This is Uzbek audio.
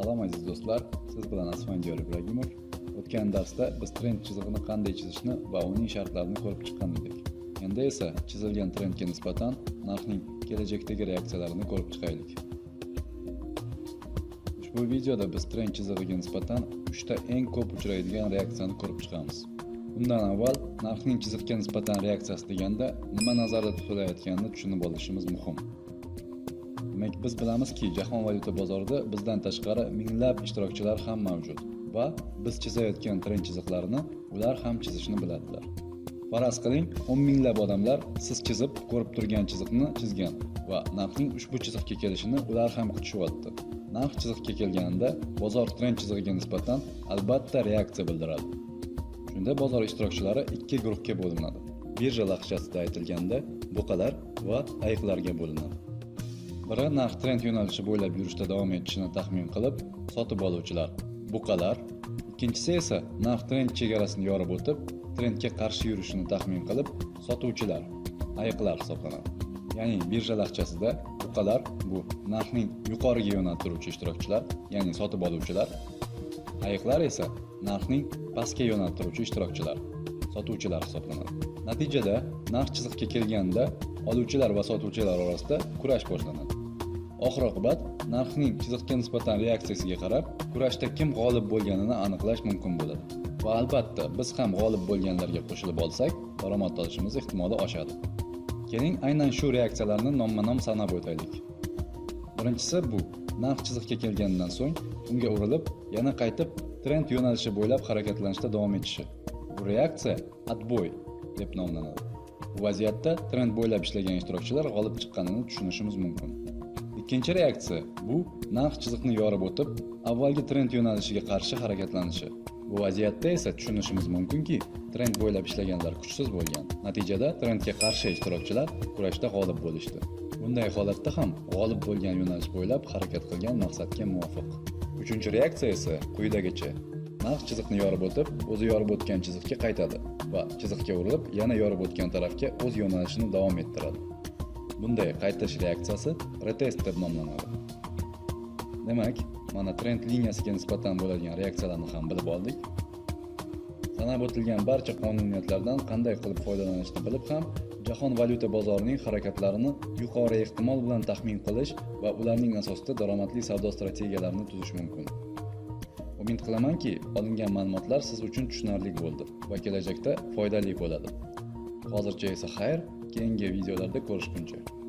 Salom aziz do'stlar, siz bilan Asfandiyor Ibragimov. O'tgan darsda biz trend chizig'ini qanday chizishni va uning shartlarini ko'rib chiqqan edik. Endi esa chizilgan trendga nisbatan narxning kelajakdagi reaksiyalarini ko'rib chiqaylik. Ushbu videoda biz trend chizig'iga nisbatan 3 ta eng ko'p uchraydigan reaksiyani ko'rib chiqamiz. undan avval narxning chiziqqa nisbatan reaksiyasi deganda nima nazarda tutilayotganini tushunib olishimiz muhim. Demak, biz bilamizki, jahon valyuta bozorida bizdan tashqari minglab ishtirokchilar ham mavjud va biz chizayotgan trend chiziqlarini ular ham chizishni biladilar. Faraz qiling, 10 minglab odamlar siz chizib ko'rib turgan chiziqni chizgan va narxning ushbu chiziqqa kelishini ular ham kutishyapti. Narx chiziqqa kelganida bozor trend chizig'iga nisbatan albatta reaksiya bildiradi. Shunda bozor ishtirokchilari ikki guruhga bo'linadi. Birja lahjasida aytilganda buqalar va ayiqlarga bo'linadi. Biri narx trend yo'nalishi bo'ylab yurishda davom etishini taxmin qilib, sotib oluvchilar, buqalar. Ikkinchisi esa narx trend chegarasini yorib o'tib, trendga qarshi yurishini taxmin qilib, sotuvchilar, ayiqlar hisoblanadi. Ya'ni birja lahchasida buqalar bu narxning yuqoriga yo'naltiruvchi ishtirokchilar, ya'ni sotib oluvchilar. Ayiqlar esa narxning pastga yo'naltiruvchi ishtirokchilar, sotuvchilar hisoblanadi. Natijada narx chiziqqa kelganda oluvchilar va sotuvchilar orasida kurash boshlanadi. Oxir oqibat narxning chiziqqa nisbatan reaksiyasiga qarab, kurashda kim g'olib bo'lganini aniqlash mumkin bo'ladi. Va albatta, biz ham g'olib bo'lganlarga qo'shilib olsak, daromad olishimiz ehtimoli oshadi. Keling, aynan shu reaksiyalarni nomma-nom sanab o'taylik. Birinchisi bu narx chiziqqa kelgandan so'ng unga urilib, yana qaytib trend yo'nalishi bo'ylab harakatlanishda davom etishi. Bu reaksiya отбой deb nomlanadi. Bu vaziyatda trend bo'ylab ishlagan ishtirokchilar g'olib chiqqanini tushunishimiz mumkin. Ikkinchi reaksiya bu narx chiziqni yorib o'tib, avvalgi trend yo'nalishiga qarshi harakatlanishi. Bu vaziyatda esa tushunishimiz mumkinki, trend bo'ylab ishlaganlar kuchsiz bo'lgan. Natijada trendga qarshi ishtirokchilar kurashda g'olib bo'lishdi. Bunday holatda ham g'olib bo'lgan yo'nalish bo'ylab harakat qilgan maqsadga muvofiq. Uchinchi reaksiya esa quyidagicha. Narx chiziqni yorib o'tib, o'zi yorib o'tgan chiziqqa qaytadi va chiziqga urilib, yana yorib o'tgan tarafga o'z yo'nalishini davom ettiradi. Bunday qaytish reaksiyasi retest deb nomlanadi. Demak, mana trend liniyasiga nisbatan bo'ladigan reaksiyalarni ham bilib oldik. Sanab o'tilgan barcha qonuniyatlardan qanday qilib foydalanishni bilib ham jahon valyuta bozorining harakatlarini yuqori ehtimol bilan taxmin qilish va ularning asosida daromadli savdo strategiyalarini tuzish mumkin. Umid qilamanki, olingan ma'lumotlar siz uchun tushunarli bo'ldi va kelajakda foydali bo'ladi. Hozircha esa xayr, keyingi videolarda ko'rishguncha.